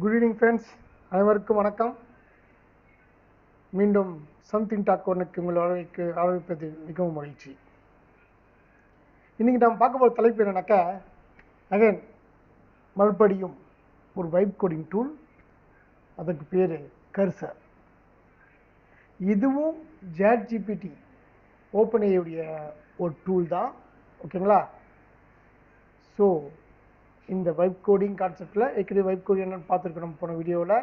Good evening friends அனைவருக்கும் வணக்கம். மீண்டும் சம்திங் டாக் ஒன்றுக்கு உங்கள் வரவேற்கு ஆரம்பிப்பதில் மிகவும் மகிழ்ச்சி. இன்றைக்கி நாம் பார்க்க போகிற தலைப்பு என்னன்னாக்கா அகைன் மறுபடியும் ஒரு வைப் கோடிங் டூல் அதுக்கு பேர் கர்சர் இதுவும் ஜேட் ஜிபிடி ஓப்பன் ஏடைய ஒரு டூல் தான். ஓகேங்களா ஸோ இந்த வைப் கோடிங் கான்செப்டில் ஏற்கனவே வைப் கோடிங் என்னென்னு பார்த்துருக்கோம் போன வீடியோவில்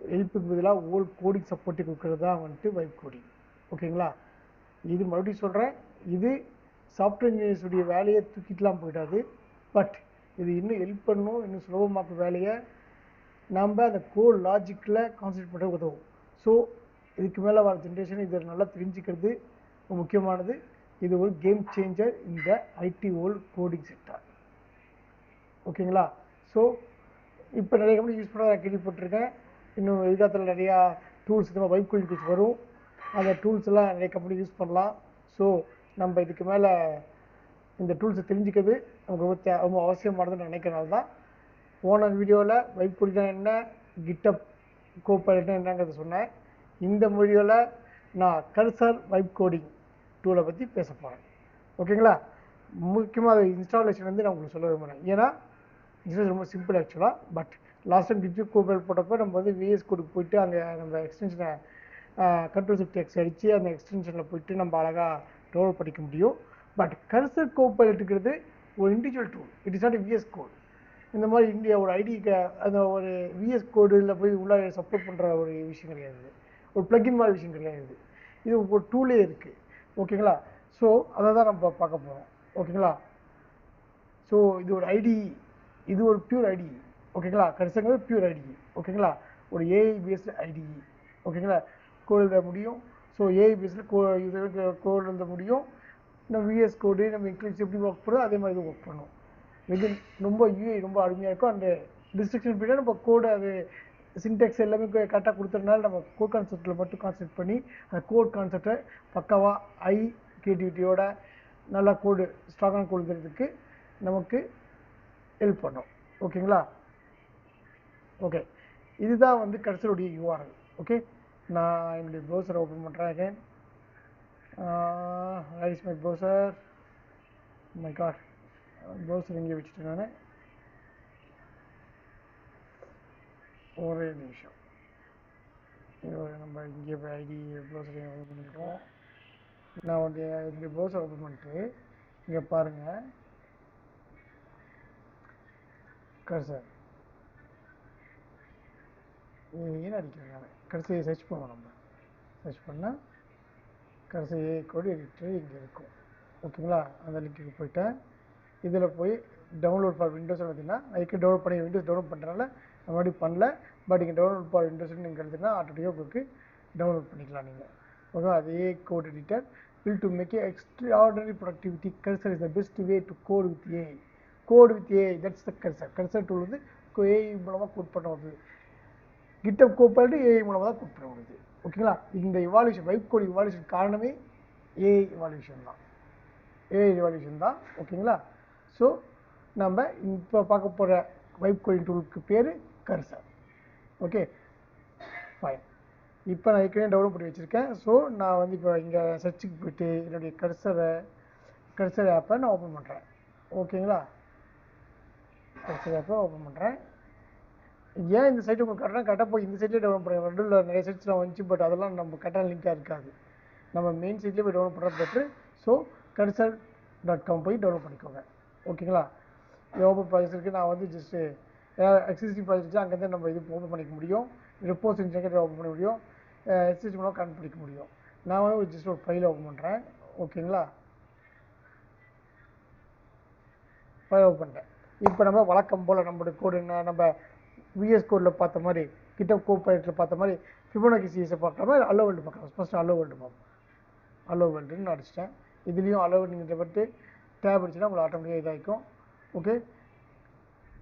எழுப்புக்கு பதிலாக ஓல் கோடிங் சப்போர்ட்டி கொடுக்குறது தான் வந்துட்டு வைப் கோடிங் ஓகேங்களா இது மறுபடியும் சொல்கிறேன் இது சாஃப்ட்வேர் இன்ஜினியர்ஸுடைய வேலையை தூக்கிட்டுலாம் போயிடாது. பட் இது இன்னும் ஹெல்ப் பண்ணணும் இன்னும் சுலபமாக்க வேலையை நம்ம அந்த கோல் லாஜிக்கில் கான்சென்ட்ரேட் பண்ண உதவும். ஸோ இதுக்கு மேலே வர ஜென்ரேஷன் இதை நல்லா தெரிஞ்சுக்கிறது ரொம்ப முக்கியமானது. இது ஒரு கேம் சேஞ்சர் இந்த ஐடி ஓல் கோடிங் செக்டார் ஓகேங்களா? ஸோ இப்போ நிறைய கம்பெனி யூஸ் பண்ண கேள்விப்பட்டிருக்கேன். இன்னும் எதிர்காலத்தில் நிறையா டூல்ஸ் இந்த வைப் கோடிங் வரும். அந்த டூல்ஸ் எல்லாம் நிறைய கம்பெனி யூஸ் பண்ணலாம். ஸோ நம்ம இதுக்கு மேலே இந்த டூல்ஸை தெரிஞ்சுக்கிறது நமக்கு ரொம்ப தே- ரொம்ப அவசியமானதுன்னு நினைக்கிறனால தான் போன வீடியோவில் வைப் கோடிங்னா என்ன கிட்டப் கோப்பைலட்னா என்னங்கிறத சொன்னேன். இந்த வீடியோவில் நான் கர்சர் வைப் கோடிங் டூலை பற்றி பேச போகிறேன் ஓகேங்களா? முக்கியமாக அது இன்ஸ்டாலேஷன் வந்து நான் உங்களுக்கு சொல்ல விரும்புகிறேன் ஏன்னா இன்ஸ்டாலேஷன் ரொம்ப சிம்பிள் ஆக்சுவலாக பட் லாஸ்ட் டைம் டிஜி கோபல் போட்டப்போ நம்ம வந்து விஎஸ் கோடுக்கு போயிட்டு அங்கே நம்ம எக்ஸ்டென்ஷனை கண்ட்ரோல் ஷிஃப்ட் எக்ஸ் அடித்து அந்த எக்ஸ்டென்ஷனில் போயிட்டு நம்ம அழகாக டவுன்லோட் பண்ணிக்க முடியும். பட் கர்சர் கோப்பல் இருக்கிறது ஒரு individual tool it is not VS Code இந்த மாதிரி இந்தியா ஒரு ஐடிக்கு அந்த ஒரு விஎஸ் கோடில் போய் உள்ள சப்போர்ட் பண்ணுற ஒரு விஷயம் கிடையாது. ஒரு பிளக்இன் மாதிரி விஷயம் கிடையாது. இது ஒரு டூலே இருக்குது ஓகேங்களா ஸோ அதை தான் நம்ம பார்க்க போகிறோம் ஓகேங்களா ஸோ இது ஒரு ஐடி இது ஒரு பியூர் ஐடி ஓகேங்களா கடைசிங்கிறது பியூர் ஐடி ஓகேங்களா ஒரு ஏஐ பேஸ்டு ஐடி ஓகேங்களா கோட் எழுத முடியும். ஸோ ஏஐ பேஸில் கோ இது கோட் எழுத முடியும். நம்ம விஎஸ் கோடு நம்ம இங்கிலீஷ் எப்படி ஒர்க் பண்ணுறோம் அதே மாதிரி இது ஒர்க் பண்ணும். இது ரொம்ப யூஐ ரொம்ப அருமையாக இருக்கும். அந்த டிஸ்ட்ரிக்ஷன் பீரியட் நம்ம கோடு அது சின்டெக்ஸ் எல்லாமே கரெக்டாக கொடுத்துறதுனால நம்ம கோட் கான்செப்டில் மட்டும் கான்செப்ட் பண்ணி அந்த கோட் கான்செப்டை பக்காவாக ஐ கிரியேட்டிவிட்டியோட நல்லா கோடு ஸ்ட்ராங்கான கொடுக்கறதுக்கு நமக்கு ஹெல்ப் பண்ணும். ஓகேங்களா ஓகே இதுதான் வந்து கடைசியுடைய யூஆர்எல் ஓகே நான் என்னுடைய ப்ரௌசரை ஓப்பன் பண்ணுறேன் again where is my browser my god browser இங்கே வச்சுட்டேன் நான். ஒரே நிமிஷம். நம்ம இங்கே போய் ஐடி ப்ரௌசர் ஓப்பன் பண்ணிக்கிறோம். நான் வந்து என்னுடைய ப்ரௌசர் ஓப்பன் பண்ணிட்டு இங்கே பாருங்கள் கர்சர் ஏன்னு அடிக்கிறாங்க கடைசியை சர்ச் பண்ணுவோம் நம்ம. சர்ச் பண்ணால் கடைசி ஏ கோடி எடிட்டர் இங்கே இருக்கும். ஓகேங்களா அந்த லிங்க்கு போயிட்டேன். இதில் போய் டவுன்லோட் ஃபார் விண்டோஸ் பார்த்தீங்கன்னா அதுக்கு டவுன்லோட் பண்ணி விண்டோஸ் டவுன்லோட் பண்ணுறதுனால நம்ம மறுபடியும் பண்ணல. பட் இங்கே டவுன்லோட் ஃபார் விண்டோஸ்னு நீங்கள் எடுத்தீங்கன்னா ஆட்டோமேட்டிக்காக உங்களுக்கு டவுன்லோட் பண்ணிக்கலாம் நீங்கள் ஓகே அதே code editor will to make a extraordinary productivity cursor is the best way to code with a code with a that's the cursor cursor tool வந்து ஏஐ மூலமாக கோட் பண்ண வருது கிட்டப் கோப்பாட்டு ஏஐ மூலமாக தான் கோட் பண்ண வருது ஓகேங்களா இந்த இவால்யூஷன் வைப் கோட் இவால்யூஷன் காரணமே ஏஐ இவால்யூஷன் தான். ஏஐ இவால்யூஷன் தான். ஓகேங்களா ஸோ நம்ம இப்போ பார்க்க போகிற வைப் கோடிங் டூலுக்கு பேர் கர்சர் ஓகே ஃபைன் இப்போ நான் ஏற்கனவே டவுன்லோட் பண்ணி வச்சுருக்கேன். ஸோ நான் வந்து இப்போ இங்கே சர்ச்சுக்கு போயிட்டு என்னுடைய கர்சரை கர்சர் ஆப்பை நான் ஓப்பன் பண்ணுறேன் ஓகேங்களா கர்சர் ஓப்பன் பண்ணுறேன் ஏன் இந்த சைட் உங்களுக்கு கரெக்டாக கரெக்டாக போய் இந்த சைட்லேயே டெவலப் பண்ணுறேன் ரெண்டில் நிறைய சைட்ஸ்லாம் வந்துச்சு பட் அதெல்லாம் நம்ம கரெக்டாக லிங்காக இருக்காது. நம்ம மெயின் சைட்லேயே போய் டெவலப் பண்ணுறது பெட்ரு ஸோ கன்சல்ட் டாட் காம் போய் டெவலப் பண்ணிக்கோங்க. ஓகேங்களா இது ஓப்பன் ப்ராஜெக்ட் இருக்குது நான் வந்து ஜஸ்ட்டு எக்ஸிஸ்டிங் ப்ராஜெக்ட் அங்கேருந்து நம்ம இது ஓப்பன் பண்ணிக்க முடியும். ரிப்போர்ட்ஸ் இன்ஜெக்டர் ஓப்பன் பண்ண முடியும். எக்ஸிஸ்டிங் மூலம் கனெக்ட் பண்ணிக்க முடியும். நான் வந்து ஜஸ்ட் ஒரு ஃபைல் ஓப்பன் பண்ணுறேன் ஓகேங்களா ஃபைல் ஓப்பன் பண்ணிட்டேன். இப்போ நம்ம வழக்கம் போல் நம்மளுடைய கோடு என்ன நம்ம விஎஸ் கோடில் பார்த்த மாதிரி கிட்ட கோப்பரேட்டில் பார்த்த மாதிரி ஃபிபோனாக்கி சிஎஸை பார்க்குற மாதிரி அல்லோ வேர்ல்டு பார்க்கலாம். ஃபஸ்ட்டு அல்லோ வேர்ல்டு பார்ப்போம். அல்லோ அடிச்சிட்டேன். இதுலேயும் அல்லோ நீங்கள் பட்டு டேப் அடிச்சுன்னா உங்களுக்கு ஆட்டோமேட்டிக்காக இதாகிக்கும் ஓகே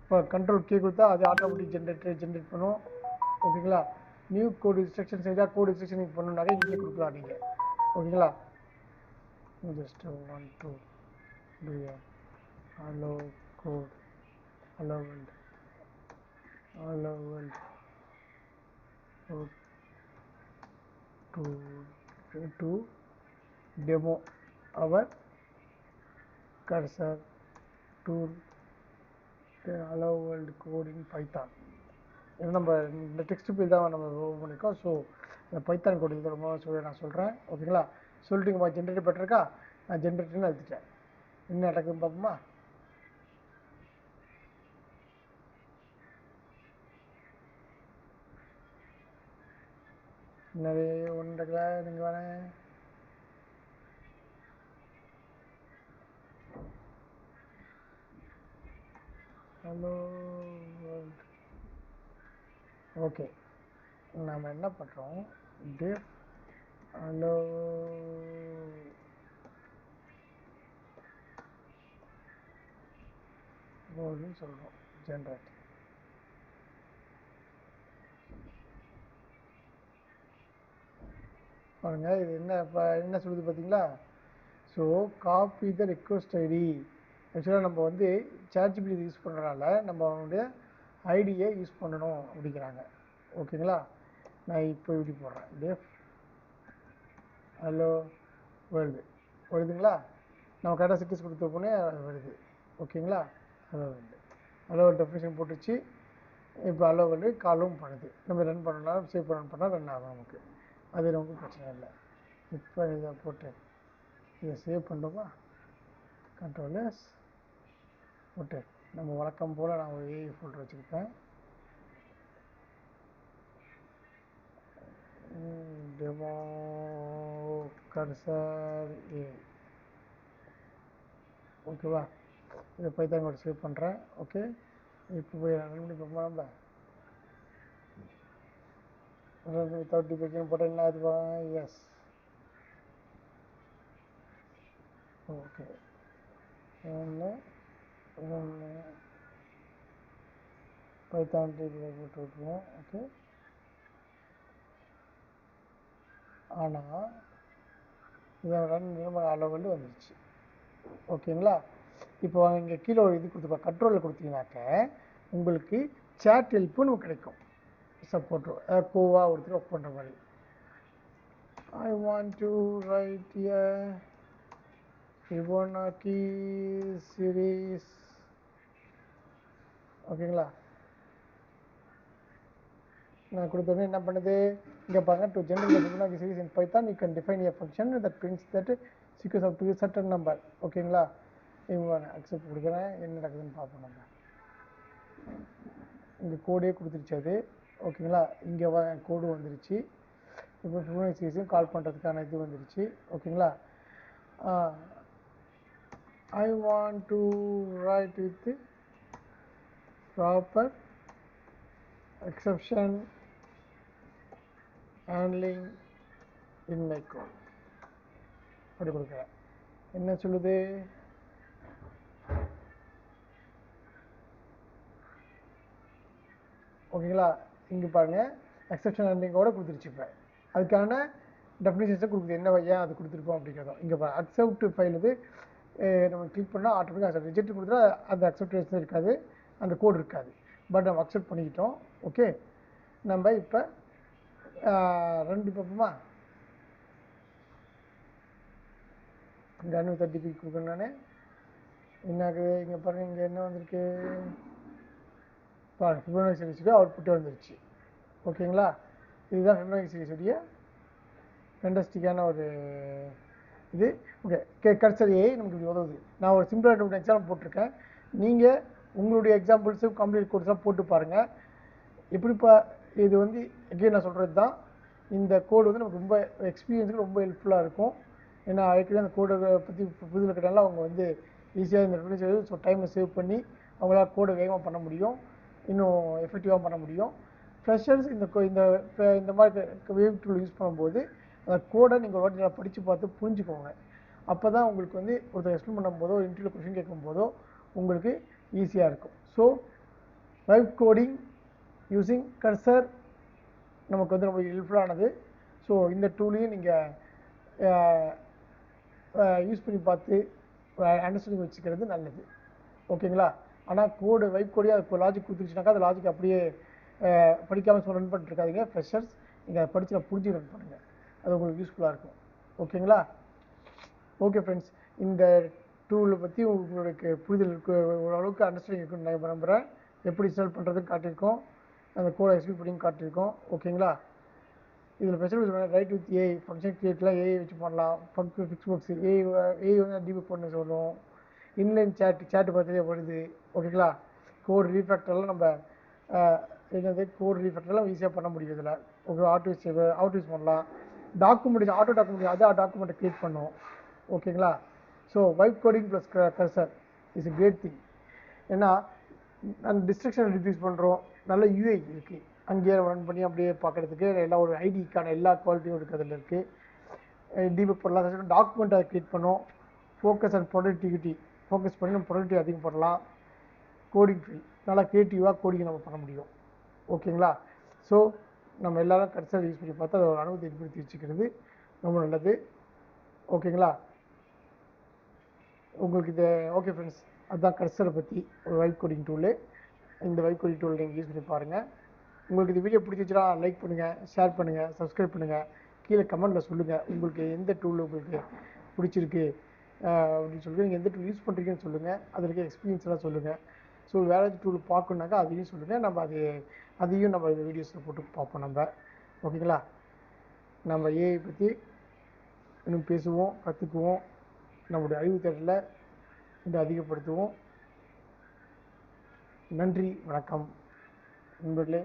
இப்போ கண்ட்ரோல் கே கொடுத்தா அது ஆட்டோமேட்டிக் ஜென்ரேட்டர் ஜென்ரேட் பண்ணும். ஓகேங்களா நியூ கோட் இன்ஸ்ட்ரக்ஷன் செய்தால் கோட் இன்ஸ்ட்ரக்ஷன் நீங்கள் பண்ணணுன்னாக்க இங்கே கொடுக்கலாம் நீங்கள் ஓகேங்களா just one two hello code hello world hello world ஓ to to demo our cursor tool the hello world code in python இது நம்ம இந்த டெக்ஸ்ட் ஃபீல் தான் நம்ம ஓப்பன் பண்ணியிருக்கோம் ஸோ இந்த பைத்தான் கோட் இது ரொம்ப சொல்லி நான் சொல்கிறேன் ஓகேங்களா சொல்லிட்டுங்கம்மா ஜென்ரேட் பண்ணிருக்கா நான் ஜென்ரேட்டர்னு எழுதிட்டேன். என்ன நடக்குதுன்னு பார்ப்போமா? என்னது ஒன்றரை கிலோ நீங்கள் வரேன் ஹலோ ஓகே நாம் என்ன பண்ணுறோம் டிஃப் ஹலோ அப்படின்னு சொல்கிறோம் ஜென்ரேட் பாருங்க இது என்ன இப்போ என்ன சொல்லுது பார்த்தீங்களா so copy the request ID ஆக்சுவலாக நம்ம வந்து சார்ஜிபிடி யூஸ் பண்ணுறனால நம்ம அவனுடைய ஐடியை யூஸ் பண்ணணும் அப்படிங்கிறாங்க. ஓகேங்களா? நான் இப்போ இப்படி போடுறேன். டேஃப் ஹலோ வருது. வருதுங்களா? நம்ம கரெக்டாக சிட்டிஸ் கொடுத்த போனே வருது. ஓகேங்களா? ஹலோ வருது. ஹலோ டெஃபினேஷன் போட்டுச்சு இப்போ ஹலோ வந்து காலும் பண்ணுது. நம்ம ரன் பண்ணலாம் சேவ் பண்ண பண்ணால் ரன் ஆகும் நமக்கு. அது நமக்கு பிரச்சனை இல்லை. இப்போ இதை போட்டு இதை சேவ் பண்ணுறோமா கண்ட்ரோல் எஸ் போட்டு நம்ம வழக்கம் போல் நான் ஒரு ஏஐ ஃபோல்டர் வச்சுருக்கேன் டெமோ கர்சர் ஏ ஓகேவா இதை பைத்தான் கூட சேவ் பண்ணுறேன் ஓகே இப்போ போய் ரெண்டு மணிக்கு பார்ப்போம் நம்ம ரன் வித்தவுட் டிபேக்கிங் போட்டால் என்ன ஆகுதுப்பா எஸ் ஓகே ஒன்று ஒன்று பைத்தான் டிபியில் போட்டு விட்ருவோம் ஓகே ஆனால் இதை ரன் நம்ம அளவில் வந்துருச்சு. ஓகேங்களா? இப்போ இங்கே கீழே ஒரு இது கொடுத்துப்பா கண்ட்ரோலில் கொடுத்தீங்கனாக்க உங்களுக்கு சேட் ஹெல்ப்புன்னு கிடைக்கும். சப்போர்ட் uh, கோவாக ஒருத்தர் ஒர்க் பண்ணுற மாதிரி. I want to write a Fibonacci series ஓகேங்களா நான் கொடுத்தோடனே என்ன பண்ணுது? இங்கே பாருங்கள் to general Fibonacci series in Python you can define a function that prints that sequence of to certain number ஓகேங்களா இவங்க அக்செப்ட் கொடுக்குறேன். என்ன நடக்குதுன்னு பார்ப்போம் நம்ம. இங்கே கோடே கொடுத்துருச்சு அது. ஓகேங்களா? இங்கே வ கோடு வந்துருச்சு. இப்போ ஃபிபோனாக்கி சீரீஸையும் கால் பண்ணுறதுக்கான இது வந்துருச்சு. ஓகேங்களா? I want to write with proper exception handling in my code அப்படி கொடுக்குறேன். என்ன சொல்லுது? ஓகேங்களா? இங்கே பாருங்கள் எக்ஸப்ஷன் ஹேண்ட்லிங்கோட கொடுத்துருச்சு இப்போ. அதுக்கான டெஃபினேஷன்ஸை கொடுக்குது. என்ன ஏன் அது கொடுத்துருக்கோம் அப்படிங்கிறதும். இங்கே பாருங்க அக்செப்ட் ஃபைல் இது நம்ம கிளிக் பண்ணால் ஆட்டோமேட்டிக்காக ரிஜெக்ட் கொடுத்தா அந்த அக்செப்டேஷன் இருக்காது அந்த கோட் இருக்காது. பட் நம்ம அக்செப்ட் பண்ணிக்கிட்டோம் ஓகே நம்ம இப்போ ரெண்டு பார்ப்போமா ரன் தேர்ட்டி பி கொடுக்கணும் நான். என்ன ஆகுது இங்கே பாருங்கள் இங்கே என்ன வந்திருக்கு? பாருங்க ஃபிபோனாக்கி சீரிஸுடைய அவுட்புட்டே வந்துருச்சு. ஓகேங்களா? இதுதான் ஃபிபோனாக்கி சீரிஸுடைய ஃபென்டஸ்டிக்கான ஒரு இது. ஓகே கே கர்சர் நமக்கு இப்படி உதவுது. நான் ஒரு சிம்பிளாக ஒரு எக்ஸாம்பிள் போட்டிருக்கேன். நீங்கள் உங்களுடைய எக்ஸாம்பிள்ஸு கம்ப்ளீட் கோர்ஸ்லாம் போட்டு பாருங்கள் எப்படிப்பா இது வந்து எகெயின் நான் சொல்கிறது தான் இந்த கோடு வந்து நமக்கு ரொம்ப எக்ஸ்பீரியன்ஸுக்கு ரொம்ப ஹெல்ப்ஃபுல்லாக இருக்கும். ஏன்னா ஏற்கனவே அந்த கோடை பற்றி புதில் இருக்கிறனால அவங்க வந்து ஈஸியாக இந்த ரெஃபரன்ஸ் ஸோ டைமை சேவ் பண்ணி அவங்களால கோடை வேகமாக பண்ண முடியும். இன்னும் எஃபெக்டிவாக பண்ண முடியும். ஃப்ரெஷர்ஸ் இந்த இந்த இந்த மாதிரி வேவ் டூல் யூஸ் பண்ணும்போது அந்த கோடை நீங்கள் ஒரு வாட்டி நல்லா படித்து பார்த்து புரிஞ்சுக்கோங்க. அப்போ தான் உங்களுக்கு வந்து ஒருத்தர் எக்ஸ்பிளைன் பண்ணும்போதோ இன்டர்வியூ கொஷின் கேட்கும்போதோ உங்களுக்கு ஈஸியாக இருக்கும். So vibe coding using cursor நமக்கு வந்து ரொம்ப ஹெல்ப்ஃபுல்லானது ஸோ இந்த டூலையும் நீங்கள் யூஸ் பண்ணி பார்த்து அண்டர்ஸ்டாண்டிங் வச்சுக்கிறது நல்லது. ஓகேங்களா ஆனால் கோடு வைப் கோடியாக இப்போ லாஜிக் கொடுத்துருச்சுனாக்கா அந்த லாஜிக் அப்படியே படிக்காமல் ரன் பண்ணிட்டு இருக்காதிங்க. ஃப்ரெஷர்ஸ் நீங்கள் படிச்சு புரிஞ்சு ரன் பண்ணுங்கள் அது உங்களுக்கு யூஸ்ஃபுல்லாக இருக்கும். ஓகேங்களா ஓகே ஃப்ரெண்ட்ஸ் இந்த டூலை பற்றி உங்களுக்கு புரிதல் இருக்கு ஓரளவுக்கு அண்டர்ஸ்டாண்டிங் இருக்குன்னு நான் நம்புகிறேன் எப்படி இன்ஸ்டால் பண்ணுறதுன்னு காட்டியிருக்கோம். அந்த கோடை எக்ஸ்பிளைன் பண்ணி காட்டியிருக்கோம். ஓகேங்களா இதில் facilities write with AI function கிரியேட்லாம் AI வச்சு பண்ணலாம். Func fix box AI AI வந்து டிபி பண்ண சொல்லுவோம் இன்லைன் சேட் சேட் பார்த்துலேயே வருது ஓகேங்களா கோட் ரீஃபேக்டர்லாம் நம்ம என்னது? கோட் ரீஃபேக்டர்லாம் ஈஸியாக பண்ண முடியும் இதில் okay auto out auto use பண்ணலாம். டாக்குமெண்ட் ஆட்டோ டாக்குமெண்ட் அதான் டாக்குமெண்ட்டை க்ரியேட் பண்ணும். ஓகேங்களா so vibe coding plus cursor is a great thing ஏன்னா அந்த டிஸ்ட்ரக்ஷன் ரிடியூஸ் பண்ணுறோம் நல்ல யூஐ இருக்குது அங்கேயே ரன் பண்ணி அப்படியே பார்க்குறதுக்கு எல்லா ஒரு ஐடிக்கான எல்லா குவாலிட்டியும் இருக்குது அதில் இருக்குது டிபக் பண்ணலாம் டாக்குமெண்ட் அதை க்ரியேட் பண்ணோம். ஃபோக்கஸ் அண்ட் ப்ரொடக்டிவிட்டி ஃபோக்கஸ் பண்ணி நம்ம ப்ரொடக்டிவ் அதிகம் பண்ணலாம். கோடிங் ஃபீல் நல்லா க்ரியேட்டிவாக கோடிங் நம்ம பண்ண முடியும். ஓகேங்களா? ஸோ நம்ம எல்லோரும் கடைசியாக யூஸ் பண்ணி பார்த்து அதோட அனுபவத்தை ஏற்படுத்தி வச்சுக்கிறது ரொம்ப நல்லது. ஓகேங்களா? உங்களுக்கு இது ஓகே ஃப்ரெண்ட்ஸ் அதுதான் கர்சரை பற்றி ஒரு வைப் கோடிங் டூலு இந்த வைப் கோடிங் டூல் நீங்கள் யூஸ் பண்ணி பாருங்கள் உங்களுக்கு இந்த வீடியோ பிடிச்சிச்சுன்னா லைக் பண்ணுங்கள் ஷேர் பண்ணுங்கள் சப்ஸ்கிரைப் பண்ணுங்கள் கீழே கமெண்ட்டில் சொல்லுங்கள் உங்களுக்கு எந்த டூல் உங்களுக்கு பிடிச்சிருக்கு. அப்படின்னு சொல்லி நீங்கள் எந்த டூல் யூஸ் பண்ணுறீங்கன்னு சொல்லுங்கள் அதில் இருக்க எக்ஸ்பீரியன்ஸ்லாம் சொல்லுங்கள் ஸோ வேறு ஏதாவது டூல் பார்க்கணுனாக்கா அதையும் சொல்லுங்கள் நம்ம அது அதையும் நம்ம வீடியோஸில் போட்டு பார்ப்போம் நம்ம. ஓகேங்களா நம்ம ஏஐ பற்றி இன்னும் பேசுவோம் கற்றுக்குவோம் நம்முடைய அறிவு தேடலை இன்னும் அதிகப்படுத்துவோம். நன்றி வணக்கம். நண்பர்களே.